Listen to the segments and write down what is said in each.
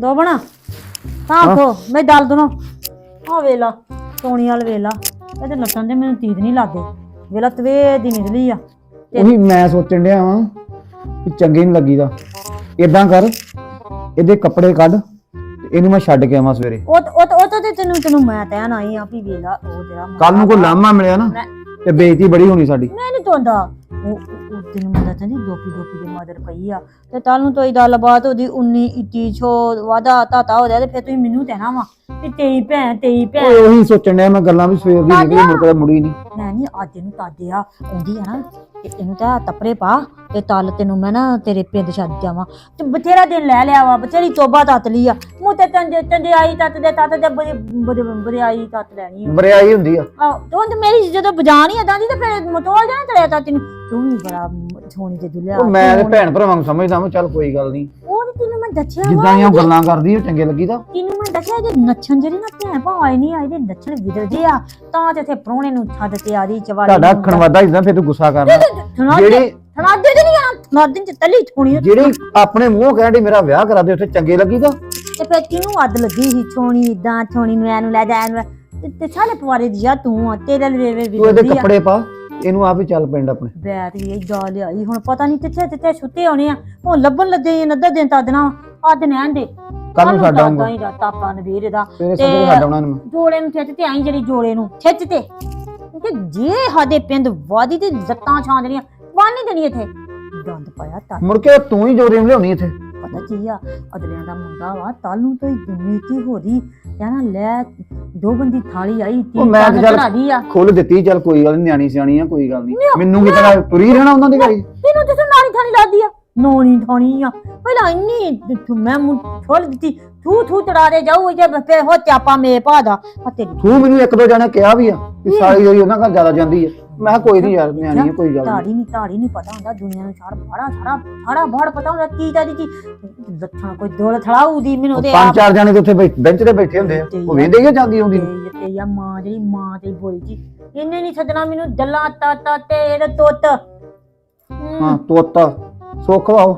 ਦੋ ਬਣਾ। ਤਾਂ ਕੋ ਮੈਂ ਦਲ ਦਨੋ ਆ ਵੇਲਾ ਸੋਣੀ ਵਾਲ ਵੇਲਾ। ਇਹਦੇ ਲੱਤਾਂ ਦੇ ਮੈਨੂੰ ਤੀਦ ਨਹੀਂ ਲਾਦੇ ਵੇਲਾ ਤਵੇ ਦੀ ਨਿਕਲੀ ਆ। ਉਹੀ ਮੈਂ ਸੋਚਣ ਡਿਆ ਵਾਂ ਕਿ ਚੰਗੇ ਨਹੀਂ ਲੱਗੀਦਾ। ਇਦਾਂ ਕਰ ਇਹਦੇ ਕੱਪੜੇ ਕੱਢ ਤੇ ਇਹਨੂੰ ਮੈਂ ਛੱਡ ਕੇ ਆਵਾਂ ਸਵੇਰੇ। ਉਹ ਉਹ ਉਹ ਤਾਂ ਤੇ ਤੈਨੂੰ ਤੈਨੂੰ ਮੈਂ ਕਹਿਣ ਆਈ ਆ ਵੀ ਵੇਲਾ ਉਹ ਜਿਹੜਾ ਕੱਲ ਨੂੰ ਕੋਈ ਲਾਮਾ ਮਿਲਿਆ ਨਾ ਮੈਂ- ਤੇ ਬੇਇੱਜ਼ਤੀ ਬੜੀ ਹੋਣੀ ਸਾਡੀ। ਮੈਂ ਨਹੀਂ ਤੋਂਦਾ। ਉਹ ਤੈਨੂੰ ਮੈਂ ਦੱਸਦੀ ਦੋਪੀ ਦੋਪੀ ਦੇ ਮਦਰ ਪਈ ਆ। ਤੇ ਕੱਲ ਨੂੰ ਤੋਈ ਗੱਲਬਾਤ ਉਹਦੀ 19 21 ਛੋ ਵਾਦਾ ਤਾਤਾ ਹੋ ਜਾ ਤੇ ਫਿਰ ਤੁਸੀਂ ਮੈਨੂੰ ਕਹਿਣਾ ਵਾ ਵੀ ਤੇਈ ਭੈਣ ਤੇਈ ਭੈਣ। ਉਹੀ ਸੋਚਣ ਡਿਆ ਮੈਂ ਗੱਲਾਂ ਵੀ ਸਵੇਰ ਦੀ ਨਿਕਲੀ ਮੁੜ ਕੇ ਮੁੜੀ ਨਹੀਂ ਮੈਂ ਨਹੀਂ ਅੱਜ ਇਹਨੂੰ ਤਾਦੇ ਆ ਆਉਂਦੀ ਆ ਨਾ ਤੇ ਇਹਨੂੰ ਤਾਂ ਤਪਰੇ ਪਾ ਤੇ ਤਲ ਤੈਨੂੰ ਮੈਂ ਨਾ ਤੇਰੇ ਪਿੰਡ ਛੱਡ ਜਾਵਾਂ ਤੇ ਬਥੇਰਾ ਦਿਨ ਲੈ ਲਿਆ ਵਾ ਬਥੇਰੀ ਤੋਬਾ ਤਤ ਲਈ ਆ। ਮੂੰਹ ਤੇ ਟੰਡੇ ਟੰਡੇ ਆਈ ਤਤ ਦੇ ਤਤ ਦੇ ਬੜੇ ਬੜੇ ਬੜੇ ਆਈ ਤਤ ਲੈਣੀ ਆ। ਬਰਿਆਈ ਹੁੰਦੀ ਆ। ਆਹ ਤੂੰ ਤੇ ਮੇਰੀ ਜਦੋਂ ਬਜਾਨ ਹੀ ਅਦਾਂ ਦੀ ਤੇ ਫਿਰ ਮਟੋਲ ਜਾਣਾ ਤੜਿਆ ਤਾਂ ਤੈਨੂੰ ਤੂੰ ਵੀ ਬੜਾ ਸੋਹਣੀ ਤੇ ਦੁਲਿਆ ਉਹ ਮੈਂ ਤੇ ਭੈਣ ਭਰਾਵਾਂ ਨੂੰ ਸਮਝਦਾ ਮੈਂ ਚੱਲ ਕੋਈ ਗੱਲ ਨਹੀਂ। ਤੈਨੂੰ ਮੈਂ ਦੱਸਿਆ ਵਾ ਜਿੱਦਾਂ ਦੀਆਂ ਉਹ ਗੱਲਾਂ ਕਰਦੀ ਉਹ ਚੰਗੇ ਲੱਗੀਦਾ। ਤੈਨੂੰ ਮੈਂ ਦੱਸਿਆ ਜੇ ਨੱਚਣ ਜਿਹੜੀ ਨਾ ਭੈਣ ਭਾਂ ਆਈ ਨਹੀਂ ਆਈ ਦੇ ਨੱਚਣ ਵਿਦਰਦੇ ਆ ਤਾਂ ਤੇ ਇੱਥੇ ਪ੍ਰਾਹੁਣੇ ਨੂੰ ਛੱਡ ਤੇ ਆ ਰਹੀ ਚਵਾਲੀ ਤੁਹਾਡਾ ਅੱਖਣ ਵਾਦਾ ਇਦਾਂ ਫਿਰ ਤੂੰ ਗੁੱਸਾ ਕਰਨਾ। ਜਿਹੜੀ ਥਣਾਦੇ ਤੇ ਨਹੀਂ ਆ ਥਣਾਦੇ ਚ ਤਲੀ ਥੋਣੀ ਜਿਹੜੀ ਆਪਣੇ ਮੂੰਹੋਂ ਕਹਿੰਦੀ ਮੇਰਾ ਵਿਆਹ ਕਰਾ ਦੇ ਉੱਥੇ ਚੰਗੇ ਲੱਗੀਦਾ। ਤੇ ਫਿਰ ਕਿਨੂੰ ਅੱਧ ਲੱਗੀ ਸੀ ਛੋਣੀ ਇਦਾਂ ਛੋਣੀ ਨੂੰ ਐਨੂੰ ਲੈ ਜਾ ਐਨੂੰ ਤੇ- ਤੇ ਸਾਲੇ ਪਵਾਰੇ ਦੀ ਆ ਤੂੰ ਤੇਰੇ ਲਵੇ ਵੇ ਤੂੰ ਇਹਦੇ ਕੱਪੜੇ ਪਾ। ਇਹਨੂੰ ਆਪ ਹੀ ਚੱਲ ਪਿੰਡ ਆਪਣੇ। ਬੈਠ ਗਈ ਜਾ ਲਿਆਈ ਹੁਣ ਪਤਾ ਨਹੀਂ ਕਿੱਥੇ ਕਿੱਥੇ ਸੁੱਤੇ ਹੋਣੇ ਆ। ਉਹ ਲੱਭਣ ਲੱਗੇ ਨੱਦਾ ਦਿਨ ਤਾਂ ਦੇਣਾ ਅੱਧ ਨੈਣ ਦੇ। ਕੱਲ ਨੂੰ ਛੱਡ ਆਊਂਗਾ। ਹੀ ਰਾਤਾ ਆਪਾਂ ਨਵੀਰ ਦਾ। ਤੇ- ਨੂੰ ਜੋੜੇ ਨੂੰ ਖਿੱਚ ਤੇ ਆਈ ਜਿਹੜੀ ਜੋੜੇ ਨੂੰ। ਖਿੱਚ ਤੇ। ਕਿ ਜੇ ਸਾਡੇ ਪਿੰਡ ਵਾਦੀ ਤੇ ਲੱਤਾਂ ਛਾਂ ਦੇਣੀਆਂ ਨਹੀਂ ਦੇਣੀ ਇੱਥੇ। ਦੰਦ ਪਾਇਆ ਤਾਂ। ਮੁੜ ਕੇ ਤੂੰ ਹੀ ਜੋਰੀ ਲਿਆਉਣੀ ਇੱਥੇ। ਪਤਾ ਕੀ ਆ ਅਦਲਿਆਂ ਦਾ ਮੁੰਡਾ ਵਾ ਨੂੰ ਤੋਂ ਨੀਤੀ ਹੋ ਰਹੀ ਕਹਿਣਾ ਲੈ ਦੋ ਬੰਦੀ ਥਾਲੀ ਆਈ ਤੀ ਉਹ ਮੈਂ ਤੇ ਚੱਲ- ਚੜਾਦੀ ਆ। ਖੁੱਲ ਦਿੱਤੀ ਚੱਲ ਕੋਈ ਗੱਲ ਨੀ ਨਿਆਣੀ ਸਿਆਣੀ ਆ ਕੋਈ ਗੱਲ ਨਹੀਂ ਮੈਨੂੰ ਕੀ ਪਤਾ ਤੁਰੀ ਰਹਿਣਾ ਉਹਨਾਂ ਦੇ ਘਰ। ਹੀ। ਤੈਨੂੰ ਤੇ ਨਾਣੀ ਥਾਣੀ ਲਾਦੀ ਆ। ਨੋਣੀ ਥਾਣੀ ਆ। ਪਹਿਲਾਂ ਇੰਨੀ ਮੈਂ ਮੁੰ ਛੋੜ ਦਿੱਤੀ ਥੂ ਥੂ ਚੜਾ ਦੇ ਜਾਊ ਜੇ ਫੇ ਹੋ ਚਾਪਾ ਮੇ ਪਾਦਾ ਤੇਰੀ ਤੂੰ ਮੈਨੂੰ ਇੱਕ ਦੋ ਜਣੇ ਕਿਹਾ ਵੀ ਆ ਕਿ ਸਾਰੀ ਜਿਹੜੀ ਉਹਨਾਂ ਘਰ ਜ਼ਿਆਦਾ ਜਾਂਦੀ ਆ। ਮੈਂ ਕਿਹਾ ਕੋਈ ਨਹੀਂ ਯਾਰ ਨਿਆਣੀ ਆ ਕੋਈ ਗੱਲ ਨਹੀਂ ਤਾੜੀ ਨਹੀਂ ਤਾੜੀ ਨਹੀਂ ਪਤਾ ਹੁੰਦਾ ਦੁਨੀਆ ਨੂੰ ਸਾਰਾ ਬੜਾ ਸਾਰਾ ਸਾਰਾ ਬੜ ਪਤਾ ਹੁੰਦਾ ਕੀ ਤਾੜੀ ਕੀ ਲੱਛਣ ਕੋਈ ਦੋਲ ਥੜਾਊ ਦੀ ਮੈਨੂੰ ਉਹਦੇ ਪੰਜ ਚਾਰ ਜਣੇ ਤੇ ਉੱਥੇ ਬੈਠ- ਬੈਂਚ ਤੇ ਬੈਠੇ ਹੁੰਦੇ ਆ। ਉਹ ਵੇਂਦੇ ਹੀ ਜਾਂਦੀ ਹੁੰਦੀ। ਨੂੰ। ਤੇ ਤੇ ਯਾ ਮਾਂ ਜਿਹੜੀ ਮਾਂ ਤੇ ਬੋਲੀ ਜੀ ਇਹਨੇ ਨਹੀਂ ਛੱਡਣਾ ਮੈਨੂੰ ਦੱਲਾ ਤਾ ਤਾ ਤੇ ਇਹਦਾ ਤੁੱਤ। ਹਮ, ਹਾਂ। ਤੋਤਾ। ਸੁੱਖ ਵਾਓ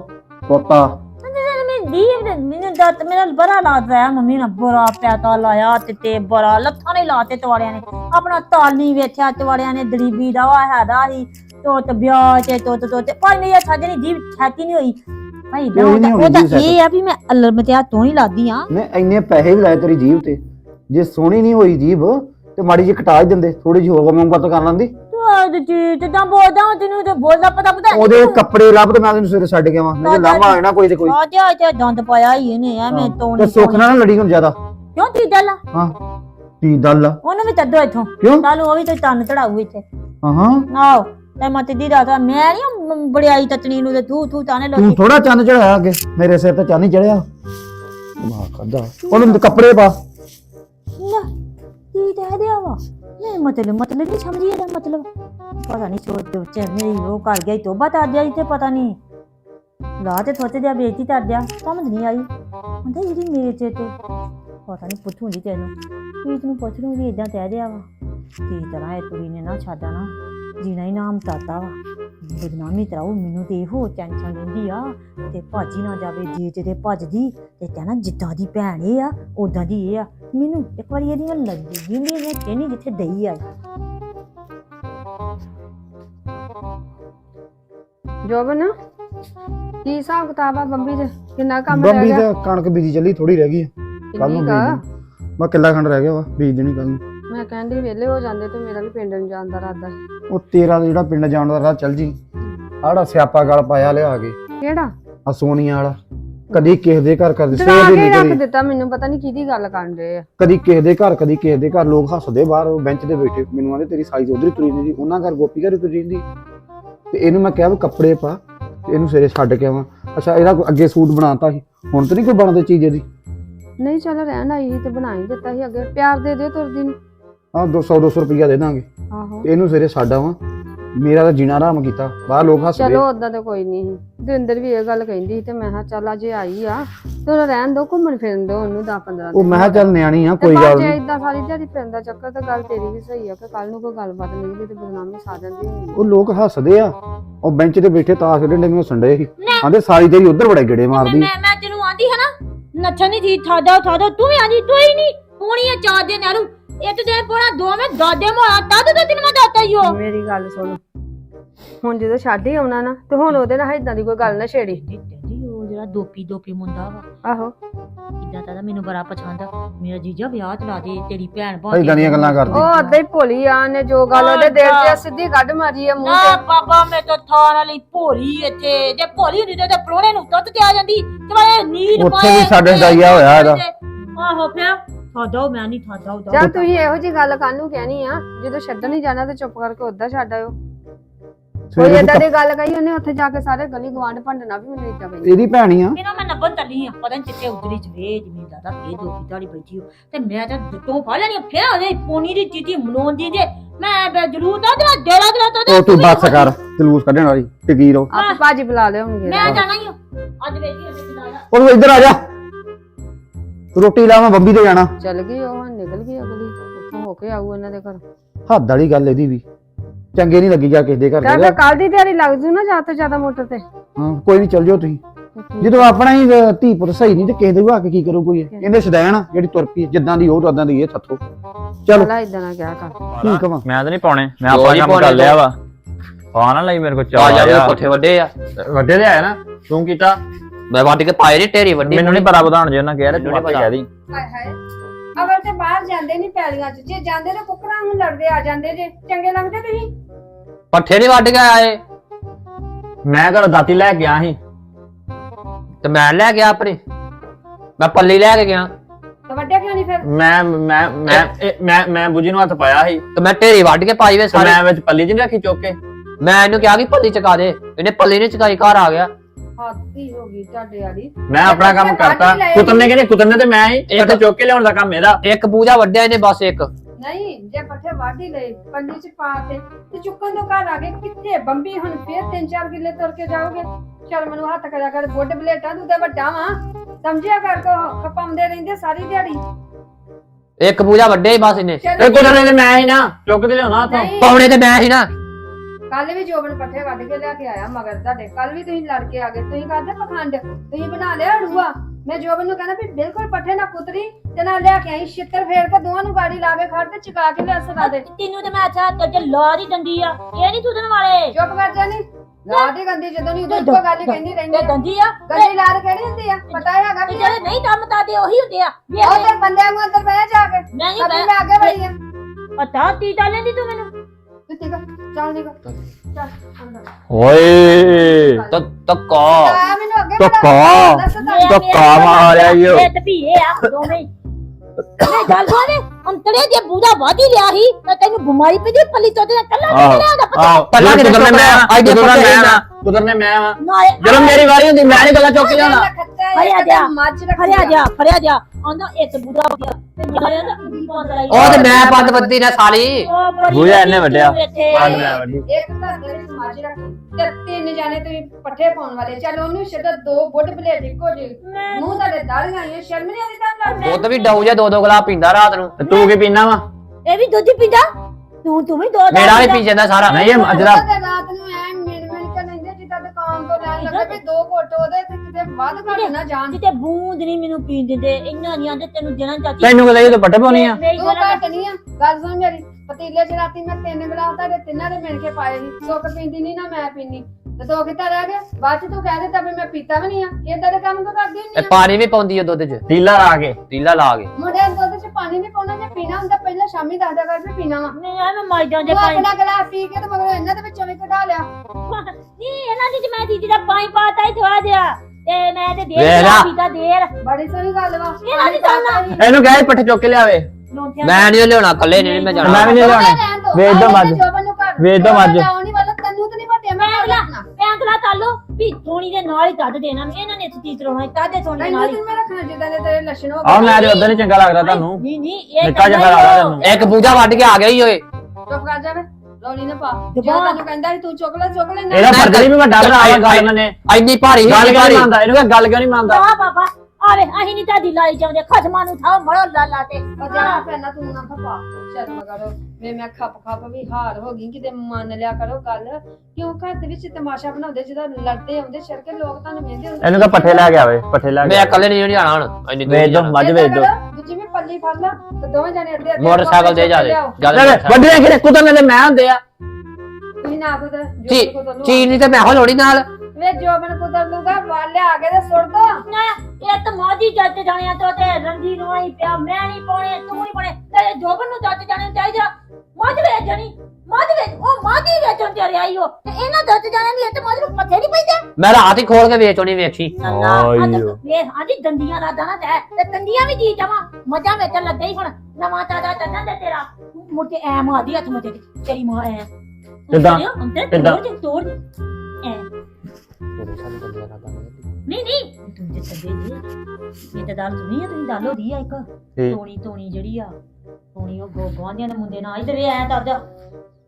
ਤੋਤਾ ਮੈਂ ਦੀਵ ਦੇ ਮੈਨੂੰ ਦੱਤ ਮੇਰਾ ਬੜਾ ਲਾਦ ਰਿਹਾ ਮੰਮੀ ਨੇ ਬੜਾ ਪਿਆਤਾ ਲਾਇਆ ਤੇ ਤੇ ਬੜਾ ਲੱਥਾਂ ਨੇ ਲਾਤੇ ਤਵਾੜਿਆਂ ਨੇ। ਆਪਣਾ ਤਾਲ ਨਹੀਂ ਵੇਖਿਆ ਤਵਾੜਿਆਂ ਨੇ ਦਲੀਬੀ ਦਾ ਵਾ ਹੈਦਾ ਹੀ ਤੋਤ ਵਿਆਹ ਤੇ ਤੋਤ ਤੋਤ ਪਰ ਮੇਰੀ ਛਾਜਣੀ ਜੀਵ ਛਾਤੀ ਨਹੀਂ ਹੋਈ। ਭਾਈ ਦਾ ਕਿਉਂ ਨਹੀਂ ਉਹ ਹੋਣੀ ਤਾਂ ਜੀਭ ਇਹ ਆ ਵੀ ਮੈਂ ਅੱਲਰ ਮਤਿਆ ਤੋਂ ਹੀ ਲਾਦੀ ਆ ਨੇ ਇੰਨੇ ਪੈਸੇ ਵੀ ਲਾਏ ਤੇਰੀ ਜੀਭ ਤੇ। ਜੇ ਸੋਹਣੀ ਨਹੀਂ ਹੋਈ ਜੀਭ ਤੇ ਮਾੜੀ ਜਿਹੀ ਕਟਾ ਦਿੰਦੇ ਥੋੜੀ ਜਿਹੀ ਹੋਰ ਮੰਗ ਕਰ ਲੈਂਦੀ। ਜੀ ਜਿੱਦਾਂ ਬੋਲਦਾ ਵਾਂ, ਤੈਨੂੰ ਤੇ ਬੋਲਦਾ ਪਤਾ ਪਤਾ ਨੀ ਉਹਦੇ ਕੱਪੜੇ ਲੱਭ ਤੇ ਮੈਂ ਤੈਨੂੰ ਸਵੇਰੇ ਛੱਡ ਕੇ ਆਵਾਂ। ਨਹੀਂ ਲਾਮਾ ਹੋਇਆ ਨਾ ਕੋਈ ਤੇ ਕੋਈ। ਆ ਜਾ ਤੇ ਦੰਦ ਪਾਇਆ ਹੀ ਇਹਨੇ ਐਵੇਂ ਤੋਂ ਤੇ ਸੁੱਖ ਨਾਲ ਨਾ ਲੜੀ ਹੁਣ ਜ਼ਿਆਦਾ। ਕਿਉਂ ਤੀ ਦਲ? ਹਾਂ ਕੀ ਗੱਲ ਆ ਉਹਨੂੰ ਵੀ ਤੱਦੋ ਇੱਥੋਂ। ਕਿਉਂ? ਕੱਲ ਉਹ ਵੀ ਤੇ ਤੰਨ ਚੜਾਊ ਇੱਥੇ। ਹਾਂ ਹਾਂ। ਆਓ ਤੇ ਮਤ ਦੀ ਦਾ ਮੈਂ ਨਹੀਂ ਬੜਾਈ ਤਤਣੀ ਨੂੰ ਤੇ ਤੂੰ ਤੂੰ ਤਾਨੇ ਤੂੰ ਲੋਕੀ। ਥੋੜਾ ਚੰਨ ਚੜਾਇਆ ਅੱਗੇ ਮੇਰੇ ਸਿਰ ਤੇ ਚੰਨ ਹੀ ਚੜਿਆ। ਵਾਹ ਕੱਦਾ ਉਹਨੂੰ ਕੱਪੜੇ ਪਾ। ਲੈ ਕੀ ਕਹਿ ਦਿਆ ਵਾ? ਨਹੀਂ ਮਤਲਬ ਮਤਲਬ ਨਹੀਂ ਸਮਝੀ ਇਹਦਾ ਮਤਲਬ? ਪਤਾ ਨਹੀਂ ਸੋਚ ਦੇ ਵਿੱਚ ਮੇਰੀ ਉਹ ਕਰ ਗਿਆ ਤੋਬਾ ਤਾਂ ਦਿਆ ਤੇ ਪਤਾ ਨਹੀਂ। ਲਾ ਤੇ ਥੋਤੇ ਦਿਆ, ਬੇਇੱਜ਼ਤੀ ਕਰ ਦਿਆ, ਸਮਝ ਨਹੀਂ ਆਈ। ਹੁੰਦਾ ਜਿਹੜੀ ਮੇਰੇ ਤੇ ਤੇ, ਪਤਾ ਨਹੀਂ ਪੁੱਛੂਗੀ ਤੈਨੂੰ ਕੀ ਤੈਨੂੰ ਪੁੱਛ ਲੂੰਗੀ ਇਦਾਂ ਕਹਿ ਦਿਆ ਵਾ। ਕੀ ਤਰ੍ਹਾਂ ਇਹ ਕੁੜੀ ਨੇ ਨਾ ਛੱਡਣਾ ਨਾ ਜੀਣਾ ਹੀ ਨਾਮ ਤਾਤਾ ਵਾ। ਬਦਨਾਮੀ ਤਰਾਉ ਮੈਨੂੰ ਤੇ ਇਹੋ ਟੈਨਸ਼ਨ ਰਹਿੰਦੀ ਆ ਤੇ ਭਾਜੀ ਨਾ ਜਾਵੇ ਜੇ ਤੇ ਭੱਜਦੀ ਤੇ ਕਹਿਣਾ ਜਿੱਦਾਂ ਦੀ ਭੈਣ ਇਹ ਆ ਉਦਾਂ ਦੀ ਇਹ ਆ। ਮੈਨੂੰ ਇੱਕ ਵਾਰੀ ਇਹਦੀ ਗੱਲ ਲੱਗੀ ਜਿੰਦੀ ਮੈਂ ਕਹਿੰਦੀ ਜਿੱਥੇ ਦਈ ਆ। ਜੋਬਨ ਕੀ ਹਿਸਾਬ ਕਿਤਾਬ ਆ ਬੰਬੀ ਦੇ? ਕਿੰਨਾ ਕੰਮ ਰਹਿ ਬੰਬੀ ਗਿਆ? ਤੇ ਕਣਕ ਬੀਜੀ ਚੱਲੀ ਥੋੜੀ ਰਹਿ ਗਈ ਕੱਲ ਨੂੰ ਕਿੰਨੀ ਕਾ ਬੀਜ ਮੈਂ ਕਿੱਲਾ ਖੰਡ ਰਹਿ ਗਿਆ ਵਾ ਬੀਜ ਦੇਣੀ ਕੱਲ ਨੂੰ। ਮੈਂ ਕਹਿੰਦੀ ਵਿਹਲੇ ਹੋ ਜਾਂਦੇ ਤੇ ਮੇਰਾ ਵੀ ਪਿੰਡ ਨੂੰ ਜਾਣ ਦਾ ਇਰਾਦਾ ਸੀ। ਉਹ ਤੇਰਾ ਤਾਂ ਜਿਹੜਾ ਪਿੰਡ ਜਾਣ ਦਾ ਰਾਹ ਚੱਲ ਜੀ। ਆੜਾ ਸਿਆਪਾ ਗਲ ਪਾਇਆ ਲਿਆ ਕੇ। ਕਿਹੜਾ? ਆ ਸੋਨੀਆ ਵਾਲਾ। ਕਦੀ ਕਿਸੇ ਦੇ ਘਰ ਕਦੀ ਡਰਾ ਸਵੇਰ ਕੇ ਦੀ ਰੱਖ ਦਿੱਤਾ ਮੈਨੂੰ ਪਤਾ ਨਹੀਂ ਕਿਹਦੀ ਗੱਲ ਕਰਨ ਰਹੇ ਆ। ਕਦੀ ਕਿਸੇ ਦੇ ਘਰ ਕਦੀ ਕਿਸੇ ਦੇ ਘਰ। ਲੋਕ ਹੱਸਦੇ ਬਾਹਰ ਉਹ ਬੈਂਚ ਤੇ ਬੈਠੇ। ਮੈਨੂੰ ਆਂਦੇ ਤੇਰੀ ਸਾਈਜ਼ ਉਧਰ ਤੁਰੀ ਨਹੀਂ ਉਹਨਾਂ ਘਰ ਗੋਪੀ ਘਰ ਤੁਰੀ ਜਾਂਦੀ ਤੇ ਇਹਨੂੰ ਮੈਂ ਕਿਹਾ ਵੀ ਕੱਪੜੇ ਪਾ ਤੇ ਇਹਨੂੰ ਸਵੇਰੇ ਛੱਡ ਕੇ ਆਵਾਂ। ਅੱਛਾ ਇਹਦਾ ਕੋਈ ਅੱਗੇ ਸੂਟ ਬਣਾਤਾ ਸੀ। ਹੁਣ ਤੇ ਨਹੀਂ ਕੋਈ ਬਣਦੇ ਚੀਜ਼ ਇਹਦੀ। ਨਹੀਂ ਚੱਲ ਰਹਿਣ ਆਈ ਸੀ ਤੇ ਬਣਾ ਹੀ ਦਿੱਤਾ ਸੀ ਅੱਗੇ। ਪਿਆਰ ਦੇ ਦਿਓ ਤੁਰਦੀ ਨੂੰ। ਆ 200 200 ਰੁਪਈਆ ਦੇ ਦਾਂਗੇ। ਆਹੋ। ਤੇ ਇਹਨੂੰ ਸਵੇਰੇ ਛੱਡ ਆਵਾਂ ਮੇਰਾ ਤਾਂ ਜੀਣਾ ਆਰਾਮ ਕੀਤਾ। ਬਾਹਰ ਲੋਕ ਹੱਸਦੇ ਚਲੋ ਉਦਾਂ ਤਾਂ ਕੋਈ ਨਹੀਂ ਦਵਿੰਦਰ ਵੀ ਇਹ ਗੱਲ ਕਹਿੰਦੀ ਸੀ ਤੇ ਮੈਂ ਕਿਹਾ ਚੱਲ ਅਜੇ ਆਈ ਆ। ਤੇ ਉਹਨੂੰ ਰਹਿਣ ਦੋ ਘੁੰਮਣ ਫਿਰਨ ਦੋ ਉਹਨੂੰ 10 15 ਉਹ ਮੈਂ ਕਿਹਾ ਚੱਲ ਨਿਆਣੀ ਆ ਕੋਈ ਗੱਲ ਜੇ ਨਹੀਂ ਇਦਾਂ ਸਾਰੀ ਦਿਹਾੜੀ ਫਿਰਨ ਦਾ ਚੱਕਰ ਤਾਂ ਗੱਲ ਤੇਰੀ ਵੀ ਸਹੀ ਆ ਕਿ ਕੱਲ ਨੂੰ ਕੋਈ ਗੱਲਬਾਤ ਨਿਕਲੀ ਤੇ ਬਦਨਾਮੀ ਸਾਧਨ ਦੀ ਹੋਣੀ ਉਹ ਲੋਕ ਹੱਸਦੇ ਆ। ਉਹ ਬੈਂਚ ਤੇ ਬੈਠੇ ਤਾਸ਼ ਖੇਡਣ ਦੇ ਮੈਨੂੰ ਸੰਡੇ ਸੀ। ਆਂਦੇ ਸਾਰੀ ਤੇਰੀ ਉਧਰ ਬੜੇ ਗੇੜੇ ਮਾਰਦੀ। ਮੈਂ ਮੈਂ ਤੈਨੂੰ ਆਂਦੀ ਹੈ ਨਾ ਨਹੀਂ ਥੀ ਥਾਦਾ ਥਾਦਾ ਤੂੰ ਵੀ ਆਂਦੀ ਤੂੰ ਹੀ ਨਹੀਂ ਪੂਣੀ ਆ ਚਾਰ ਦਿਨ ਆਰੂ ਇੱਕ ਦਿਨ ਪੋਣਾ ਦੋ ਮੈਂ ਦਾਦੇ ਮੋੜਾ ਤਦ ਤੋਂ ਤੈਨੂੰ ਮੈਂ ਦੱਸਤਾ ਹੀ ਹੋ ਮੇਰੀ ਗੱਲ ਸੁਣ। ਹੁਣ ਜਦੋਂ ਛੱਡ ਹੀ ਆਉਣਾ ਨਾ ਤੇ ਹੁਣ ਉਹਦੇ ਨਾਲ ਇਦਾਂ ਦੀ ਕੋਈ ਗੱਲ ਨਾ ਛੇੜੀ। ਡੈਡੀ ਉਹ ਜਿਹੜਾ ਦੋਪੀ ਦੋਪੀ ਮੁੰਡਾ ਵਾ ਆਹੋ। ਇਦਾਂ ਤਾਂ ਮੈਨੂੰ ਬੜਾ ਆ ਮੇਰਾ ਜੀਜਾ ਵਿਆਹ ਚਲਾ ਦੇ ਤੇਰੀ ਭੈਣ ਭਾਂ ਇਦਾਂ ਦੀਆਂ ਗੱਲਾਂ ਕਰਦੀ। ਉਹ ਅੱਧਾ ਭੋਲੀ ਆ ਨੇ ਜੋ ਗੱਲ ਉਹਦੇ ਦਿਲ 'ਚ ਆ, ਸਿੱਧੀ ਕੱਢ ਮਾਰੀ ਆ ਮੂੰਹ ਨਾ ਤੇ। ਬਾਬਾ ਮੈਂ ਤਾਂ ਥਾਣ ਵਾਲੀ ਭੋਲੀ ਇੱਥੇ। ਜੇ ਭੋਲੀ ਹੁੰਦੀ ਤਾਂ ਇਹਦੇ ਪ੍ਰਾਹੁਣੇ ਨੂੰ ਤੁੱਤ ਤੇ ਆ ਜਾਂਦੀ। ਤੇ ਮੈਂ ਨੀਂਦ ਉੱਥੇ ਵੀ ਸਾਡੇ ਦਾਈਆ ਹੋਇਆ ਇਹਦਾ। ਆਹੋ ਫਿਰ ਥਾਦਾ ਮੈਂ ਨਹੀਂ ਥਾਦਾ ਉਹਦਾ। ਜਾਂ ਤੁਸੀਂ ਇਹੋ ਜੀ ਗੱਲ ਕਾਹਨੂੰ ਕਹਿਣੀ ਆ ਜਦੋਂ ਛੱਡਣ ਹੀ ਜਾਣਾ ਤੇ ਚੁੱਪ ਕਰਕੇ ਉਦਾਂ ਛੱਡ ਆਇਓ। ਕੋਈ ਸਵੇਰੇ ਏਦਾਂ ਦੀ ਗੱਲ ਕਹੀ ਉਹਨੇ ਉੱਥੇ ਜਾ ਕੇ ਸਾਰੇ ਗਲੀ ਗਵਾਂਢ ਭੰਡਣਾ ਵੀ ਮੈਨੂੰ ਏਦਾਂ ਕਹਿੰਦੀ ਇਹਦੀ ਭੈਣੀ ਆ। ਮੇਰਾ ਮੈਂ ਨੱਬਨ ਤੱਲੀ ਆ ਪਤਾ ਨਹੀਂ ਚਿੱਟੇ ਉਤਰੀ ਚ ਵੇਜ ਮੇਂ ਦਾਦਾ ਫੇਰ ਦੋ ਪਿਤਾੜੀ ਬੈਠੀ ਹੋ। ਤੇ ਮੈਂ ਤਾਂ ਦੁੱਤੋਂ ਫੜ ਲੈਣੀ ਫੇਰ ਉਹਦੇ ਪੋਨੀ ਦੀ ਚੀਤੀ ਮਨੋਂਦੀ ਜੇ। ਮੈਂ ਬੇ ਜਰੂਰ ਤਾਂ ਤੇਰਾ ਦੇਲਾ ਦੇਲਾ ਤਾਂ ਉਹ ਤੂੰ ਬੱਸ ਕਰ ਜਲੂਸ ਕੱਢਣ ਵਾਲੀ ਟਕੀ ਰੋ। ਆਪ ਭਾਜੀ ਬੁਲਾ ਲਿਆਉਣਗੇ ਮੈਂ ਜਾਣਾ ਹੀ ਆ। ਅੱਜ ਵੇਖੀ ਉਹਦੇ ਕਿਦਾਂ ਉਹ ਇੱਧਰ ਆ ਜਾ। ਰੋਟੀ ਲਾ ਮੈਂ ਬੰਬੀ ਤੇ ਜਾਣਾ। ਚੱਲ ਗਈ ਉਹ ਹੁਣ ਨਿਕਲ ਗਈ ਅਗਲੀ। ਉੱਥੋਂ ਹੋ ਕੇ ਆਊ ਇਹਨਾਂ ਦੇ ਘਰ। ਹੱਦ ਵਾਲੀ ਗੱਲ ਇਹਦੀ ਵੀ। ਚੰਗੇ ਨਹੀਂ ਲੱਗੀ ਜਾ ਕਿਸੇ ਦੇ ਘਰ ਕਹਿੰਦਾ ਦੇ ਕੱਲ ਦੀ ਤਿਆਰੀ ਲੱਗ ਜੂ ਨਾ ਜ਼ਿਆਦਾ ਤੋਂ ਜ਼ਿਆਦਾ ਮੋਟਰ ਤੇ। ਹਾਂ ਕੋਈ ਨਹੀਂ ਚੱਲ ਜਾਓ ਤੁਸੀਂ। ਜਦੋਂ ਆਪਣਾ ਹੀ ਅਹ, ਧੀ ਪੁੱਤ ਸਹੀ ਨਹੀਂ ਤੇ ਕਿਸੇ ਦੇ ਵੀ ਆ ਕੇ ਕੀ ਕਰੂ ਕੋਈ ਇਹਦੇ ਸਦੈਣ ਆ, ਜਿਹੜੀ ਤੁਰ ਪਈ ਜਿੱਦਾਂ ਦੀ ਉਹ ਉਦਾਂ ਦੀ ਇਹ ਥੱਥੋ। ਚਲੋ। ਚਲਾ ਇਦਾਂ ਨਾ ਕਿਹਾ ਕਰ। ਠੀਕ ਵਾ ਮੈਂ। ਤਾਂ ਨਹੀਂ ਪਾਉਣੇ। ਮੈਂ ਕਿਉਂ ਆਪਣਾ ਨੀ ਕੰਮ ਪਾਉਣੇ ਕਰ ਲਿਆ? ਵਾ। ਪਾ ਨਾ ਲਈ ਮੇਰੇ ਕੋ ਆ ਚਾਹ। ਜਾ ਆ ਕੋਠੇ ਵੱਡੇ ਆ। ਵੱਡੇ ਦੇ ਆਇਆ ਨਾ। ਤੂੰ ਕੀਤਾ? ਮੈਂ ਵੱਢ ਕੇ ਪਾਏ ਨੇ ਢੇਰੀ ਵੱਡੀ ਮੈਨੂੰ ਨਹੀਂ ਪਤਾ ਵਧਾਉਣ ਜੇ ਉਹਨਾਂ ਕਿਹਾ ਤੇ ਤੂੰ ਮੈਨੂੰ ਆਪੇ। ਕਹਿ ਦੀ ਹਾਏ ਹਾਏ ਅਗਰ ਤੇ ਬਾਹਰ ਜਾਂਦੇ ਨਹੀਂ ਪੈਲੀਆਂ 'ਚ ਜੇ ਜਾਂਦੇ ਤੇ ਕੁੱਕਰਾਂ ਨੂੰ ਲੜਦੇ ਆ ਜਾਂਦੇ ਜੇ ਚੰਗੇ ਲੱਗਦੇ ਤੁਸੀਂ? ਪੱਠੇ ਨਹੀਂ ਵੱਢ ਕੇ ਆਏ। ਮੈਂ ਘਰੋਂ ਦਾਤੀ ਲੈ ਕੇ ਗਿਆ ਸੀ। ਤੇ ਮੈਂ ਲੈ ਗਿਆ ਆਪਣੀ। ਮੈਂ ਪੱਲੀ ਲੈ ਕੇ ਗਿਆ। ਤੇ ਵੱਡੇ ਕਿਉਂ ਨਹੀਂ ਫਿਰ? ਮੈਂ ਮੈਂ ਮੈਂ ਇਹ- ਮੈਂ ਮੈਂ ਬੁੱਝੀ ਨੂੰ ਹੱਥ ਪਾਇਆ ਸੀ। ਤੇ ਮੈਂ ਢੇਰੀ ਵੱਢ ਕੇ ਪਾਈ ਵੇ ਤੇ ਸਾਰੇ। ਮੈਂ ਵਿੱਚ ਪੱਲੀ ਚ ਨਹੀਂ ਰੱਖੀ ਚੁੱਕ ਕੇ। ਮੈਂ ਇਹਨੂੰ ਕਿਹਾ ਕਿ ਪੱਲੀ ਚਕਾ ਦੇ। ਇਹਨੇ ਪੱਲੀ ਨੇ ਚਕਾਈ ਘਰ ਆ ਗਿਆ। ਹਾਤੀ ਹੋ ਗਈ ਤੁਹਾਡੇ ਵਾਲੀ। ਮੈਂ ਆਪਣਾ ਕੰਮ ਕਰਤਾ। ਕੁਤਰਨੇ ਕਹਿੰਦੇ ਕੁਤਰਨੇ ਤੇ ਮੈਂ ਹੀ। ਇੱਕ ਚੁੱਕ ਕੇ ਲਿਆਉਣ ਦਾ ਕੰਮ ਮੇਰਾ ਇੱਕ ਬੂਝਾ ਵੱਢਿਆ ਇਹਨੇ ਬਸ ਇੱਕ। ਨਹੀਂ ਜੇ ਪੱਠੇ ਵਾਢੀ ਲਏ ਪੰਡੀ 'ਚ ਪਾ ਤੇ ਤੇ ਚੁੱਕਣ ਤੋਂ ਘਰ ਆ ਗਏ ਕਿੱਥੇ? ਬੰਬੀ ਹੁਣ ਫੇਰ 3-4 ਕਿੱਲੇ ਤੁਰ ਕੇ ਜਾਓਗੇ। ਚਲ ਮੈਨੂੰ ਹੱਥ ਕਰਿਆ ਕਰ ਬੁੱਢ ਬਲੇਟਾਂ ਤੂੰ ਤੇ ਵੱਡਾ ਵਾਂ। ਸਮਝਿਆ ਕਰ ਕੋ ਖਪਾਉਂਦੇ ਰਹਿੰਦੇ ਸਾਰੀ ਦਿਹਾੜੀ। ਇੱਕ ਬੂਝਾ ਵੱਢਿਆ ਹੀ ਬਸ ਇਹਨੇ। ਚੱਲ ਇਹ ਕੁਤਰਨੇ ਤੇ ਮੈਂ ਹੀ ਨਾ। ਚੁੱਕ ਕੇ ਲਿਆਉਣਾ ਪਾਉਣੇ ਤੇ ਮੈਂ ਨਾ। ਕੱਲ ਵੀ ਜੋਬਨ ਪੱਠੇ ਵੱਢ ਕੇ ਲਿਆ ਕੇ ਆਇਆ ਮਗਰ ਤੁਹਾਡੇ। ਕੱਲ ਵੀ ਤੁਸੀਂ ਲੜ ਕੇ ਆ ਗਏ ਤੁਸੀਂ ਕਰਦੇ ਪਖੰਡ? ਤੁਸੀਂ ਬਣਾ ਲਿਆ ਅੜੂਆ? ਮੈਂ ਜੋਬਨ ਨੂੰ ਕਹਿੰਦਾ ਵੀ ਬਿਲਕੁਲ ਪੱਠੇ ਨਾ ਕੁਤਰੀ ਤੇ ਨਾ ਲਿਆ ਕੇ ਆਈ ਛਿੱਤਰ ਫੇਰ ਕੇ ਦੋਵਾਂ ਨੂੰ ਗਾੜੀ ਲਾ ਕੇ ਖੜ ਤੇ ਚਕਾ ਕੇ ਲਿਆ ਸੁਣਾ ਦੇ ਤੈਨੂੰ ਤੇ ਮੈਂ ਅੱਛਾ ਤੇ ਲਾ ਦੀ ਦੰਦੀ ਆ ਇਹ ਨਹੀਂ ਤੁਦਨ ਵਾਲੇ। ਚੁੱਪ ਕਰ ਜਾ ਨੀ। ਲਾ ਦੀ ਗੰਦੀ ਜਦੋਂ ਨਹੀਂ ਉਦੋਂ ਇੱਕੋ ਗੱਲ ਹੀ ਕਹਿੰਦੀ ਰਹਿੰਦੀ ਤੇ ਆ। ਦੰਦੀ ਆ? ਗੰਦੀ ਕਿਹੜੀ ਹੁੰਦੀ ਆ? ਪਤਾ ਹੈਗਾ ਤੇ ਵੀ ਜਿਹੜੇ ਨਹੀਂ ਕੰਮ ਤਾਦੇ ਉਹੀ ਹੁੰਦੇ ਆ ਵੀ ਉਹ ਤੇ ਬੰਦਿਆਂ ਨੂੰ ਅੰਦਰ ਬਹਿ ਜਾ ਕੇ। ਨਹੀਂ ਕਦੇ ਮੈਂ ਅੱਗੇ ਵੜੀ ਆ। ਪਤਾ ਡਾਲਣ ਦੀ ਤੂੰ ਮੈਨੂੰ? ਤੂੰ ਠੀਕ ਆ? ਚੱਲ ਆ ਚੱਲ ਅੰਦਰ ਓਏ ਤ ਤੱਕਾ ਆ ਮੈਨੂੰ ਅੱਗੇ ਧੱਕਾ। ਬੜਾ ਦੱਸ ਤਾਂ ਮੇਰਾ- ਧੱਕਾ ਮੇਰਾ ਮਾਰਿਆ ਈ ਓ। ਇਹ ਤੇ ਭੀਏ ਆ ਦੋਵੇਂ ਮੈਂ ਗੱਲ ਸੁਣੇ ਅੰਤਰੇ ਜੇ ਬੂਦਾ ਵਾਦੀ ਲਿਆ ਸੀ ਤਾਂ ਤੈਨੂੰ ਬਿਮਾਰੀ ਪਈ ਦੀ ਪੱਲੀ ਤੋਂ ਤੇ ਕੱਲਾ ਆਹੋ ਨਿਕਲਿਆ ਦਾ ਪਤਾ ਆਹੋ ਪਹਿਲਾਂ ਕਿਤੇ ਕੁਤਰਨੇ ਮੈਂ ਚੁੱਕ ਅੱਜ ਪੱਠੇ ਮੈਂ ਨਾ। ਵਾਂ, ਕੁਤਰਨੇ ਮੈਂ ਵਾਂ ਨਾ ਇਹ- ਜਦੋਂ ਮੇਰੀ ਵਾਰੀ ਹੁੰਦੀ ਮੈਂ ਨਹੀਂ ਗੱਲਾਂ ਚੁੱਕ ਲਿਆਉਣਾ ਫੜਿਆ ਜਾ ਮੱਝ ਫੜਿਆ ਜਾ ਫੜਿਆ ਜਾ ਆਂਦਾ ਇੱਕ ਬੂਦਾ ਵਧੀਆ ਤੇ ਲਾਈ ਉਹ ਤੇ ਮੈਂ ਪੱਦ ਬੱਦੀ ਨਾ ਸਾਲੀ। ਉਹ ਬੜੀ ਬੂਝਾ ਇਹਨੇ ਵੱਢਿਆ। ਇੱਥੇ। ਪੰਜ ਮੈਂ ਵੱਡੀ। ਇੱਕ ਘਰ ਦੇ ਵਿੱਚ ਮੱਝ ਰੱਖੀ ਤੇ ਤਿੰਨ ਜਾਣੇ ਤੁਸੀਂ ਪੱਠੇ ਪਾਉਣ ਵਾਲੇ। ਚੱਲ ਉਹਨੂੰ ਛੱਡ ਦੋ ਬੁੱਢ ਇੱਕੋ ਜਿਹੇ। ਮੂੰਹ ਤੁਹਾਡੇ ਦਾੜੀਆਂ ਆਈਆਂ ਸ਼ਰਮ ਨਹੀਂ ਆਉਂਦੀ ਦੁੱਧ ਵੀ ਡਾਊ ਜਾਂ ਦੋ ਦੋ ਗਲਾ ਪੀਂਦਾ ਰਾਤ ਨੂੰ। ਤੇ ਤੂੰ ਕੀ ਪੀਣਾ ਵਾ? ਇਹ ਵੀ ਦੁੱਧ ਹੀ ਪੀਂਦਾ? ਤੂੰ ਤੂੰ ਵੀ ਦੋ ਦੋ ਮੇਰਾ ਵੀ ਪੀ ਜਾਂਦਾ ਸਾਰਾ। ਨਹੀਂ ਇਹ ਅੱਜ ਦਾ ਤੇ ਰਾਤ ਨੂੰ ਐ ਜਿੱਦਾਂ ਦੁਕਾਨ ਤੋਂ ਲੈਣ ਲੱਗੇ ਵੀ ਦੋ ਘੁੱਟ ਉਹਦੇ ਤੇ ਕਿਤੇ ਵੱਧ ਘੱਟ ਨਾ ਜਾਣ। ਕਿਤੇ ਬੂੰਦ ਨਹੀਂ ਮੈਨੂੰ ਪੀਣ ਦਿੰਦੇ ਇੰਨਾ ਨਹੀਂ ਆਂਦੇ ਤੈਨੂੰ ਦੇਣਾ ਚਾਚੀ ਤੈਨੂੰ ਕਿਹਾ ਇਹ ਤਾਂ ਪੱਟੇ ਪਾਉਣੀ ਆ? ਮੇਰੀ ਤੂੰ ਜਰਾ ਘੱਟ ਨਹੀਂ ਆ। ਗੱਲ ਸੁਣ ਮੇਰੀ ਪਤੀਲੇ 'ਚ ਰਾਤੀ ਮੈਂ ਤਿੰਨ ਗਲਾਸ ਤੁਹਾਡੇ ਤਿੰਨਾਂ ਦੇ ਮਿਣ ਕੇ ਪਾਏ ਸੀ ਸੁੱਕ ਪੀਂਦੀ ਨਹੀਂ ਨਾ ਮੈਂ ਪੀਨੀ ਤੇ ਦੋ ਕਿਤਾ ਰਹਿ ਗਏ ਬਾਅਦ 'ਚ ਤੂੰ ਕਹਿ ਦਿੱਤਾ ਵੀ ਮੈਂ ਪੀਤਾ ਵੀ ਨਹੀਂ ਆ। ਏਦਾਂ ਦੇ ਕੰਮ ਕਿਉਂ ਕਰਦੀ ਇਹ ਹੁੰਦੀ ਆ। ਪਾਣੀ ਵੀ ਪਾਉਂਦੀ ਆ ਦੁੱਧ 'ਚ। ਤੀਲਾ ਲਾ ਕੇ। ਤੀਲਾ ਲਾ ਕੇ। ਮੁੰਡਿਆਂ ਨੂੰ ਦੁੱਧ 'ਚ ਪਾਣੀ ਨਹੀਂ ਪਾਉਣਾ ਜੇ ਪੀਣਾ ਹੁੰਦਾ ਪਹਿਲਾਂ ਸ਼ਾਮੀ ਦੱਸ ਦਿਆ ਕਰ ਵੀ ਪੀਣਾ ਵਾ। ਮੈਂ ਐਵੇਂ ਮਰ ਜਾਂਦੇ ਤੂੰ ਪਾਣੀ ਆਪਣਾ ਗਲਾਸ ਪੀ ਕੇ ਤੇ ਮਗਰੋਂ ਇਹਨਾਂ ਦੇ ਵਿੱਚੋਂ ਵੀ ਕਢਾ ਲਿਆ। ਨਹੀਂ ਇਹਨਾਂ ਦੀ ਤੇ ਮੈਂ ਦੀਦੀ ਦਾ ਪਾਣੀ ਪਾਤਾ ਹੀ ਥੋੜਾ ਜਿਹਾ। ਤੇ ਮੈਂ ਤੇ ਦੇਰ ਵੇਖ ਲਾ। ਨਾਲ ਪੀਤਾ ਦੇਰ। ਬੜੀ ਸੋਹਣੀ ਗੱਲ ਵਾ। ਇਹਨਾਂ ਦੀ ਗੱਲ। ਇਹਨੂੰ ਕਹੇ ਪੱਠੇ ਚੁੱਕ ਕੇ ਲਿਆਵੇ। ਮੈਂ ਨਹੀਂ ਲਿਆਉਣਾ ਕੱਲੇ ਨਹੀਂ ਮੈਂ ਮੈਂ ਜਾਣਾ। ਵੀ ਨਹੀਂ ਲਿਆਉਣੇ। ਵੇਚ ਦੋ ਮੱਝ। ਵੇਚ ਦੋ ਮੱਝ। ਵੀ ਥੋਣੀ ਦੇ ਨਾਲ ਹੀ ਤੱਦ ਦੇਣਾ ਇਹਨਾਂ ਨੇ ਸਤੀ ਚਲਾਉਣਾ ਤਾਦੇ ਥੋਣੀ ਦੇ ਨਾਲ ਹੀ। ਮੈਂ ਰੱਖਣਾ ਜਿੱਦਾਂ ਦੇ ਤੇਰੇ ਲੱਛਣ ਹੋ ਆਹ ਮੈਂ ਤੇ ਉਦੋਂ ਨਹੀਂ ਚੰਗਾ ਲੱਗਦਾ ਤੁਹਾਨੂੰ। ਨਹੀਂ ਨਹੀਂ ਇਹ ਨਿੱਕਾ ਜਿਹਾ ਹੀ ਤੈਨੂੰ। ਇੱਕ ਬੂਝਾ ਵੱਢ ਕੇ ਆ ਗਿਆ ਹੀ ਓਏ। ਚੁੱਪ ਕਰ ਜਾਵੇ ਰੌਲੀ ਨਾ ਪਾ। ਦਬਾ। ਜੋ ਤੈਨੂੰ ਕਹਿੰਦਾ ਸੀ ਤੂੰ ਚੁੱਕ ਲੈ ਚੁੱਕ ਲੈ ਇਹਦਾ ਫਰਜ਼ ਨਹੀਂ ਵੀ ਵੱਡਾ ਭਰਾ ਵਾ ਗੱਲ ਨੇ ਇੰਨੀ ਭਾਰੀ ਗੱਲ ਕਿਉਂ ਨਹੀਂ ਮੰਨਦਾ? ਇਹਨੂੰ ਕਹ ਗੱਲ ਕਿਉਂ ਨਹੀਂ ਮੰਨਦਾ? ਆ ਬਾਬਾ ਆਵੇ ਅਸੀਂ ਨਹੀਂ ਤੁਹਾਡੀ ਲਾਈ ਜਾਂਦੇ ਖਸਮਾਂ ਨੂੰ ਥਾਓ ਮੜੋ ਲਾਲਾ ਤੇ। ਉਹ ਜਾ ਪੈਣਾ ਤੂੰ ਨਾ ਖਪਾ। ਸ਼ਰਮ ਕਰੋ। ਵੇ ਮੈਂ ਖੱਪ ਖੱਪ ਵੀ ਹਾਰ ਹੋ ਗਈ ਕਿਤੇ ਮੰਨ ਲਿਆ ਕਰੋ ਗੱਲ। ਕਿਉਂ ਘਰ ਦੇ ਵਿੱਚ ਤਮਾਸ਼ਾ ਬਣਾਉਂਦੇ ਜਦੋਂ ਲੜਦੇ ਆਉਂਦੇ ਛੜਕੇ ਲੋਕ ਤੁਹਾਨੂੰ ਵੇਂਦੇ ਹੁੰਦੇ ਇਹਨੂੰ ਕਹ ਪੱਠੇ ਲੈ ਕੇ ਆਵੇ ਪੱਠੇ ਲੈ ਕੇ ਮੈਂ। ਇਕੱਲੇ ਨਹੀਂ ਜਾਣਾ ਹੁਣ। ਇੰਨੀ ਦੂਰ ਵੇਚ ਦੋ। ਮੱਝ ਵੇਚ ਦੋ। ਦੂਜੀ ਵੀ ਪੱਲੀ ਫੜ ਲਾ ਤੇ ਦੋਵੇਂ ਜਣੇ ਅੱਧੇ ਅੱਧੇ ਮੋਟਰਸਾਈਕਲ ਦੇ ਜਾ ਦੇ। ਜਾ। ਵੱਡੀਆਂ ਕਿਹੜੇ ਕੁਤਰਨੇ ਤੇ ਮੈਂ ਹੁੰਦੇ ਆ। ਤੁਸੀਂ ਨਾ ਕੁਦਰ ਜੋ ਕੁਦਰ ਨਹੀਂ ਤੇ ਮੈਂ ਹੋ ਲੋੜੀ ਨਾਲ। ਵੇ ਜੋਬਨ ਕੁਦਰ ਲੂਗਾ ਵਾਲ ਲਿਆ ਕੇ ਤੇ ਸੁੱਟ ਦੋ। ਨਾ ਮਾਜੀ ਜੱਜ ਜਾਣਿਆ ਤੋਂ ਤੇ ਰੰਗੀ ਨੂੰ ਆਈ ਪਿਆ ਮੈਂ ਨਹੀਂ ਪਾਉਣੇ ਤੂੰ ਨਹੀਂ ਪਾਉਣੇ ਤੇ ਜੋਬਨ ਨੂੰ ਜੱਜ ਜਾਣੇ ਚਾਹੀਦਾ। ਮੱਝ ਵੇਚ ਜਾਣੀ ਮੱਝ ਵੇਚ ਉਹ ਮਾਜੀ ਵੇਚਣ ਤੇ ਆਈ ਹੋ ਤੇ ਇਹਨਾਂ ਜੱਜ ਜਾਣੇ ਨਹੀਂ ਤੇ ਮੱਝ ਨੂੰ ਪੱਥੇ ਨਹੀਂ ਪੈਂਦੇ ਮੈਂ ਰਾਤ ਹੀ ਖੋਲ ਕੇ ਵੇਚੋਣੀ ਵੇਖੀ। ਆਈਓ। ਵੇਖ ਆਂਦੀ ਦੰਦੀਆਂ ਦਾ ਦਾਣਾ ਤੇ ਤੇ ਦੰਦੀਆਂ ਵੀ ਜੀ ਜਾਵਾਂ। ਮੱਝਾਂ ਵੇਚਣ ਲੱਗੇ ਹੀ ਹੁਣ ਨਵਾਂ ਤਾਜ਼ਾ ਤੰਨਾ ਤੇ ਤੇਰਾ। ਮੁੜ ਕੇ ਐ ਮਾਰਦੀ ਹੱਥ ਮੁੱਤੇ ਤੇਰੀ ਮਾਂ ਐ। ਕਿੱਦਾਂ? ਕਿੱਦਾਂ ਕਿੱਦਾਂ? ਤੋੜ ਤੋੜ ਐ। ਨਹੀਂ ਨਹੀਂ। ਤੂੰ ਜੇ ਸੱਦੇ ਦੇ ਇਹ ਤਾਂ ਦਾਲ ਸੁਣੀ ਆ ਤੁਸੀਂ ਦਾਲ ਹੋਦੀ ਆ ਇੱਕ। ਠੀਕ। ਤੋਣੀ ਤੋਣੀ ਜਿਹੜੀ ਆ ਤੋਣੀ ਉਹ ਗੋ ਗਵਾਂਦੀਆਂ ਦੇ ਮੁੰਡੇ ਨਾਲ। ਇਧਰ ਐ ਦੱਦ ਐ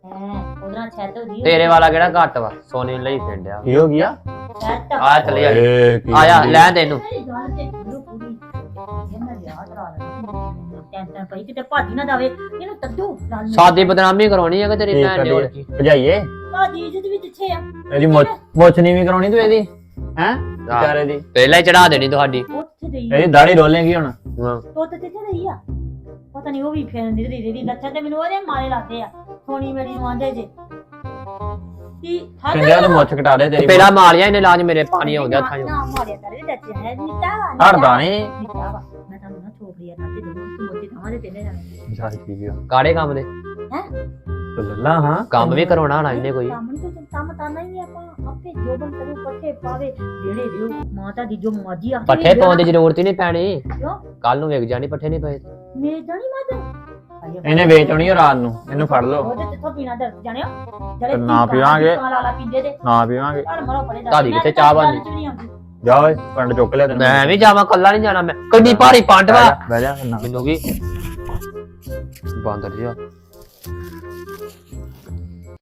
ਉਹਦਾ ਛੱਤ ਹੋਦੀ ਆ ਤੇਰੇ ਵਾਲਾ ਕਿਹੜਾ ਘੱਟ ਵਾ? ਸੋਨੀ ਨੂੰ ਲਈ ਫਿੰਡਿਆ ਕੀ ਹੋ ਗਿਆ? ਛੱਤ ਆ ਚੱਲੀ ਆ ਓਏ, ਕੀ ਆਇਆ? ਲੈ ਗੱਲ ਤੇ ਪੂਰੀ। ਇਹਨਾਂ ਵਿਆਹ ਕਰਾ ਦੇਣਾ ਟੈਂਸ਼ਨ ਪਈ ਕਿਤੇ ਭਾਜੀ ਨਾ ਜਾਵੇ। ਇਹਨੂੰ ਤੱਦੂ ਦਾਲ ਨੂੰ ਸਾਦੀ ਬਦਨਾਮੀ ਕਰਾਉਣੀ ਹੈ ਕਿ ਤੇਰੀ ਭੈਣ ਨੇ ਹੋਰ ਕੀ? ਭਜਾਈਏ? ਭਾਜੀ ਇੱਜ਼ਤ ਵੀ ਦਿੱਥੇ ਆ। ਇਹਦੀ ਮੁੱਛ ਮੁੱਛ ਨਹੀਂ ਵੀ ਕਰਾਉਣੀ ਤੂੰ ਇਹਦੀ? ਹੈ? ਵਿਚਾਰੇ ਦੀ। ਪਹਿਲਾਂ ਹੀ ਚੜਾ ਦੇਣੀ ਤੁਹਾਡੀ। ਉੱਥੇ ਦੇਈ ਇਹਦੀ ਦਾੜੀ ਰੋਲੇਗੀ ਹੁਣ। ਹਾਂ। ਤੋਤ ਤੇ ਤੇ ਰਹੀ ਆ? ਪਤਾ ਨਹੀਂ ਉਹ ਵੀ ਫੇਰ ਦੀ ਦੀ ਦੀ ਲੱਛਣ ਤੇ ਮੈਨੂੰ ਉਹਦੇ ਮਾਰੇ ਲਾਦੇ ਆ। ਸੋਣੀ ਮੇਰੀ ਨੂੰ ਆਂਦੇ ਜੇ। ਕੀ ਚੰਗਿਆ ਮੁੱਛ ਕਟਾ ਦੇ ਤੇਰੀ ਪਹਿਲਾਂ ਮਾਰਿਆ ਇਹਨੇ ਲਾਜ ਮੇਰੇ ਪਾਣੀ ਹੋ ਗਿਆ ਥਾਂ ਨਾ ਮਾਰਿਆ ਕਰੇ ਦੱਸ ਹੈ ਨਿੱਤਾ ਵਾ ਹੜਦਾ ਨਹੀਂ ਮੈਂ ਤੁਹਾਨੂੰ ਨਾ ਛੋਪੜੀਆ ਨਾ ਤੇ ਦੋ ਤੂੰ ਮੋਤੀ ਥਾਵਾਂ ਦੇ ਤੇਨੇ ਜਾਣੇ। ਚੱਲ ਠੀਕ ਆ। ਕਾੜੇ ਕੰਮ ਦੇ? ਲੱਲਾ ਹਾਂ। ਕੰਮ ਵੀ ਕਰਾਉਣਾ ਹੋਣਾ ਇਹਨੇ ਕੋਈ। ਕੰਮ ਨਹੀਂ ਤਾਂ ਕੰਮ ਤਾਂ ਨਹੀਂ ਆਪਾਂ ਆਪੇ ਜੋਬਨ ਕਰੂ ਪੱਠੇ ਪਾਵੇ ਜਿਹੜੇ ਦਿਓ ਮਾਤਾ ਦੀ ਜੋ ਮਰਜ਼ੀ ਆ ਪੱਠੇ ਪਾਉਣ ਦੀ ਜ਼ਰੂਰਤ ਹੀ ਨਹੀਂ ਪੈਣੀ। ਕੱਲ ਨੂੰ ਵੇਖ ਜਾਣੀ ਪੱਠੇ ਨਹੀਂ ਪਏ। ਮੇਰੇ ਜਾਣੀ ਮਾਤਾ। ਇਹਨੇ ਵੇਚ ਆਉਣੀ ਆ ਰਾਤ ਨੂੰ ਇਹਨੂੰ ਫੜ ਲਓ। ਉਹਦੇ ਪੀਣਾ ਦਰ ਜਾਣਿਓ? ਤੇ ਨਾ ਪੀਵਾਂਗੇ। ਕਾਲਾ ਲਾ ਪੀਂਦੇ ਦੇ ਨਾ ਪੀਵਾਂਗੇ। ਤੁਹਾਡੀ ਕਿੱਥੇ ਚਾਹ ਬਣਨੀ? ਜਾ ਓਏ ਪਿੰਡ ਚੁੱਕ ਲਿਆ ਤੈਨੂੰ। ਮੈਂ ਵੀ ਜਾਵਾਂ ਕੱਲਾ ਨਹੀਂ ਜਾਣਾ। ਮੈਂ ਕਿੰਨੀ ਭਾਰੀ ਪੰਡ ਵਾ ਬਹਿ ਜਾ ਮੈਨੂੰ ਵੀ ਬਾਂਦਰ ਜਿਹਾ